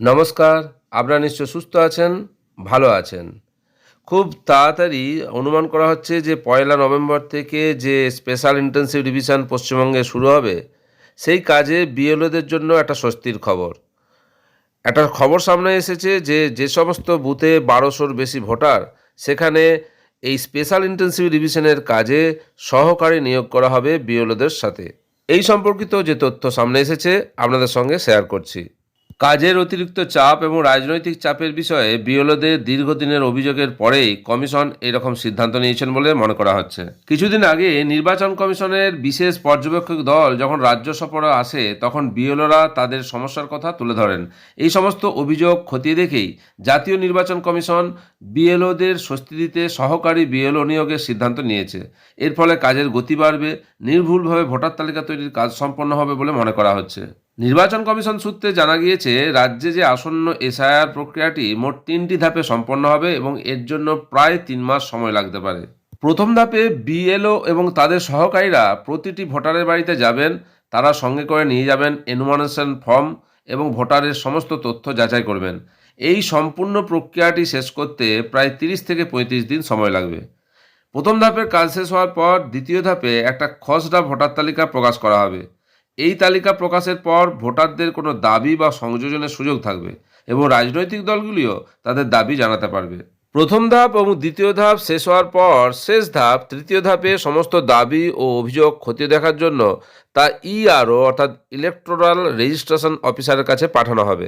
নমস্কার, আপনারা নিশ্চয় সুস্থ আছেন, ভালো আছেন। খুব তাড়াতাড়ি অনুমান করা হচ্ছে যে পয়লা নভেম্বর থেকে যে স্পেশাল ইন্টেন্সিভ রিভিশন পশ্চিমবঙ্গে শুরু হবে, সেই কাজে বিএলওদের জন্য একটা স্বস্তির খবর। একটা খবর সামনে এসেছে যে যে সমস্ত বুথে বারোশোর বেশি ভোটার, সেখানে এই স্পেশাল ইন্টেন্সিভ রিভিশনের কাজে সহকারী নিয়োগ করা হবে বিএলওদের সাথে। এই সম্পর্কিত যে তথ্য সামনে এসেছে, আপনাদের সঙ্গে শেয়ার করছি। কাজের অতিরিক্ত চাপ এবং রাজনৈতিক চাপের বিষয়ে বিএলওদের দীর্ঘদিনের অভিযোগের পরেই কমিশন এরকম সিদ্ধান্ত নিয়েছেন বলে মনে করা হচ্ছে। কিছুদিন আগে নির্বাচন কমিশনের বিশেষ পর্যবেক্ষক দল যখন রাজ্য সফরে আসে, তখন বিএলওরা তাদের সমস্যার কথা তুলে ধরেন। এই সমস্ত অভিযোগ খতিয়ে দেখেই জাতীয় নির্বাচন কমিশন বিএলওদের স্বস্তি দিতে সহকারী বিএলও নিয়োগের সিদ্ধান্ত নিয়েছে। এর ফলে কাজের গতি বাড়বে, নির্ভুলভাবে ভোটার তালিকা তৈরির কাজ সম্পন্ন হবে বলে মনে করা হচ্ছে। নির্বাচন কমিশন সূত্রে জানা গিয়েছে, রাজ্যে যে আসন্ন এসআইআর প্রক্রিয়াটি মোট তিনটি ধাপে সম্পন্ন হবে এবং এর জন্য প্রায় তিন মাস সময় লাগতে পারে। প্রথম ধাপে বিএলও এবং তাদের সহকারীরা প্রতিটি ভোটারের বাড়িতে যাবেন, তারা সঙ্গে করে নিয়ে যাবেন এনুমানেশন ফর্ম এবং ভোটারের সমস্ত তথ্য যাচাই করবেন। এই সম্পূর্ণ প্রক্রিয়াটি শেষ করতে প্রায় তিরিশ থেকে পঁয়ত্রিশ দিন সময় লাগবে। প্রথম ধাপের কাজ শেষ হওয়ার পর দ্বিতীয় ধাপে একটা খসড়া ভোটার তালিকা প্রকাশ করা হবে। এই তালিকা প্রকাশের পর ভোটারদের কোনো দাবি বা সংযোজনের সুযোগ থাকবে এবং রাজনৈতিক দলগুলিও তাদের দাবি জানাতে পারবে। প্রথম ধাপ এবং দ্বিতীয় ধাপ শেষ হওয়ার পর শেষ ধাপ, তৃতীয় ধাপে সমস্ত দাবি ও অভিযোগ খতিয়ে দেখার জন্য তা ইআরও অর্থাৎ ইলেকট্রাল রেজিস্ট্রেশন অফিসারের কাছে পাঠানো হবে।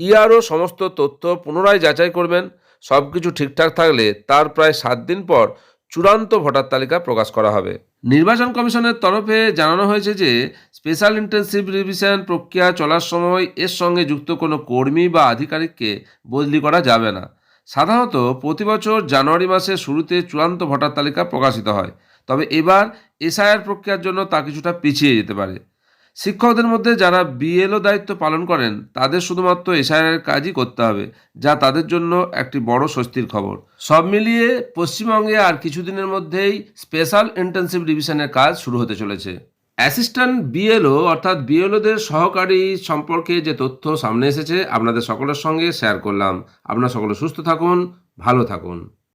ইআরও সমস্ত তথ্য পুনরায় যাচাই করবেন সব কিছু ঠিকঠাক থাকলে তার প্রায় সাত দিন পর চূড়ান্ত ভোটার তালিকা প্রকাশ করা হবে। নির্বাচন কমিশনের তরফে জানানো হয়েছে যে স্পেশাল ইন্টেন্সিভ রিভিশন প্রক্রিয়া চলার সময় এর সঙ্গে যুক্ত কোনো কর্মী বা আধিকারিককে বদলি করা যাবে না। সাধারণত প্রতি বছর জানুয়ারি মাসের শুরুতে চূড়ান্ত ভোটার তালিকা প্রকাশিত হয়। তবে এবার এসআইআর প্রক্রিয়ার জন্য তা কিছুটা পিছিয়ে যেতে পারে। শিক্ষকদের মধ্যে যারা বিএলও দায়িত্ব পালন করেন, তাদের শুধুমাত্র এসআইআর কাজই করতে হবে, যা তাদের জন্য একটি বড় স্বস্তির খবর। সব মিলিয়ে পশ্চিমবঙ্গে আর কিছুদিনের মধ্যেই স্পেশাল ইন্টেন্সিভ ডিভিশনের কাজ শুরু হতে চলেছে। অ্যাসিস্ট্যান্ট বিএলও, অর্থাৎ বিএলওদের সহকারী সম্পর্কে যে তথ্য সামনে এসেছে, আপনাদের সকলের সঙ্গে শেয়ার করলাম। আপনারা সকলে সুস্থ থাকুন, ভালো থাকুন।